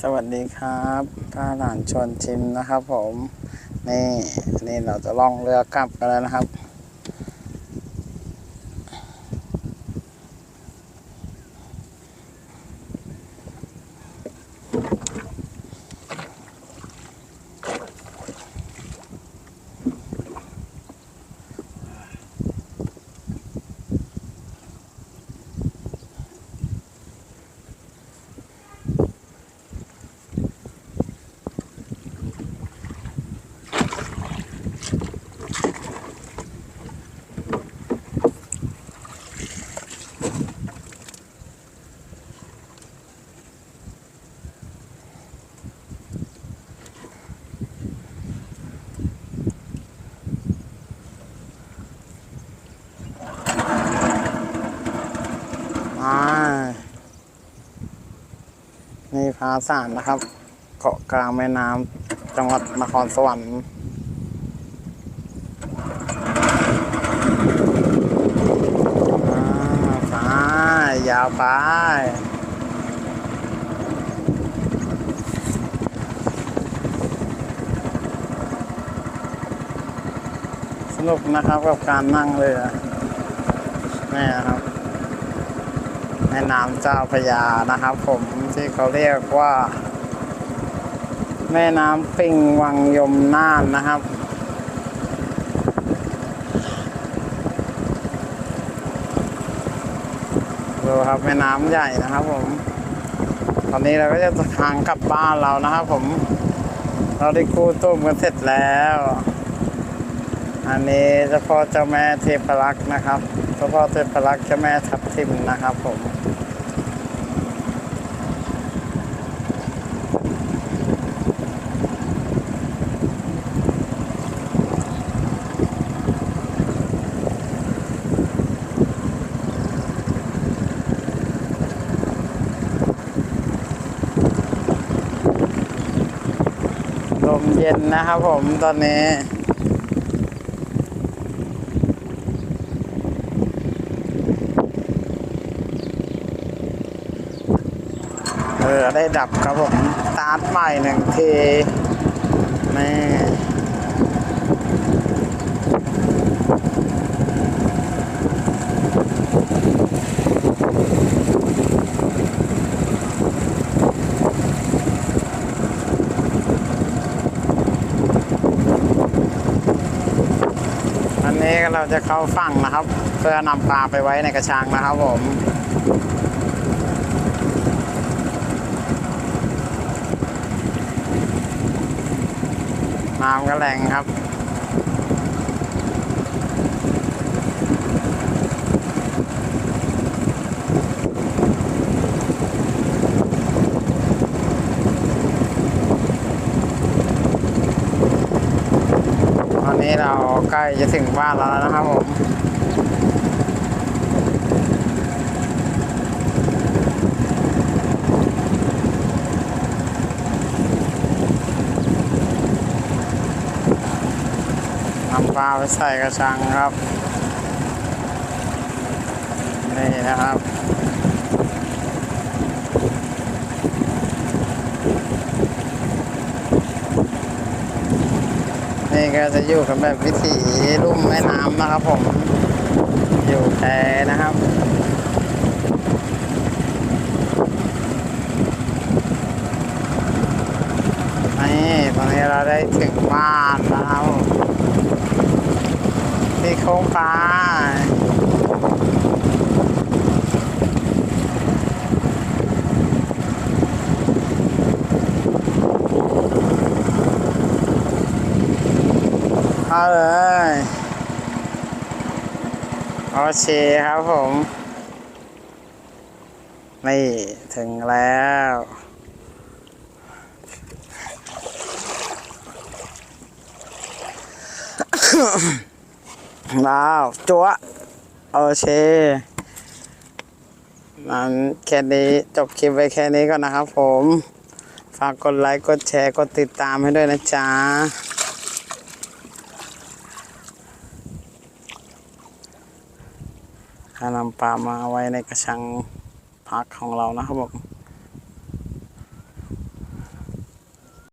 สวัสดีครับป้าหลานชวนชิมนะครับผม นี่นี่เราจะล่องเรือกลับกันแล้วนะครับ พาสารนะครับ เกาะกลางแม่น้ำจังหวัดนครสวรรค์ไปยาวไปสนุกนะครับกับการนั่งเรือนี่ครับแม่น้ำเจ้าพระยานะครับผม ที่เขาเรียกว่า แม่น้ำปิงวังยมน่านนะครับ ดูครับแม่น้ำใหญ่นะครับผม ตอนนี้เราก็จะทางกลับบ้านเรานะครับผม เราได้กู้ต้มกันเสร็จแล้ว อันนี้เจ้าพ่อเจ้าแม่เทพรักษ์นะครับเจ้าพ่อเทพรักษ์เจ้าแม่ทับทิมนะครับผม เย็นนะครับผมตอนนี้ เออ ได้ดับครับผมสตาร์ทใหม่หนึ่งทีนี่ นี้เราจะเข้าฝั่งนะครับ เพื่อนำปลาไปไว้ในกระชังนะครับผมน้ำก็แรงครับ นี้เราใกล้จะถึงบ้านแล้วนะครับผมนำปลาไปใส่กระชังครับ นี่นะครับ นี่ก็จะอยู่กันแบบวิถีลุ่มแม่น้ำนะครับผม อยู่แพนะครับ นี่ตอนนี้เราได้ถึงบ้านแล้วที่โค้งปลา เลยโอเคครับผม นี่ ถึงแล้วว้าวจัวโอเคนั้นแค่นี้จบคลิปไว้แค่นี้ก่อนนะครับผม ฝากกดไลค์ กดแชร์ กดติดตามให้ด้วยนะจ๊ะ ถ้านำปลามาไว้ในกระชังพักของเรานะครับผม